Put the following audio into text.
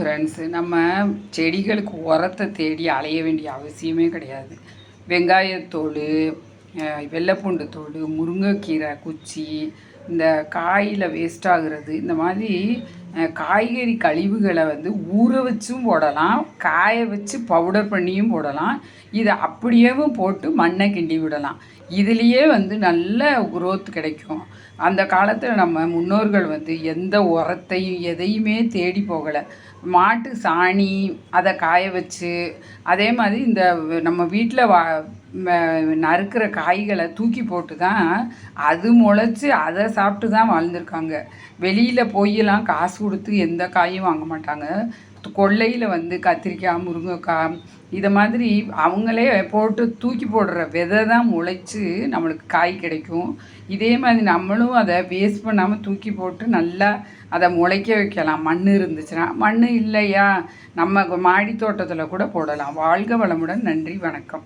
Friends நம்ம செடிகளுக்கு உரத்தை தேடி அலைய வேண்டிய அவசியமே கிடையாது. வெங்காயத்தோல் வெள்ளைப்பூண்டு தோல் முருங்கைக்கீரை குச்சி இந்த காயில் வேஸ்ட் ஆகுறது இந்த மாதிரி காய்கறி கழிவுகளை வந்து ஊற வச்சும் போடலாம் காய வச்சு பவுடர் பண்ணியும் போடலாம் இதை அப்படியேவும் போட்டு மண்ணை கிண்டி விடலாம். இதுலேயே வந்து நல்ல குரோத் கிடைக்கும். அந்த காலத்தில் நம்ம முன்னோர்கள் வந்து எந்த உரத்தையும் எதையுமே தேடி போகலை. மாட்டு சாணி அதை காய வச்சு அதே மாதிரி இந்த நம்ம வீட்டில் வா நறுக்கிற காய்களை தூக்கி போட்டு தான் அது முளைச்சி அதை சாப்பிட்டு தான் வாழ்ந்திருக்காங்க. வெளியில் போயெல்லாம் காசு கொடுத்து எந்த காயும் வாங்க மாட்டாங்க. கொல்லையில் வந்து கத்திரிக்காய் முருங்கைக்காய் இதை மாதிரி அவங்களே போட்டு தூக்கி போடுற விதை தான் முளைச்சி நம்மளுக்கு காய் கிடைக்கும். இதே மாதிரி நம்மளும் அதை வேஸ்ட் பண்ணாமல் தூக்கி போட்டு நல்லா அதை முளைக்க வைக்கலாம். மண் இருந்துச்சுன்னா மண் இல்லையா? நம்ம மாடி தோட்டத்தில் கூட போடலாம். வாழ்க வளமுடன். நன்றி. வணக்கம்.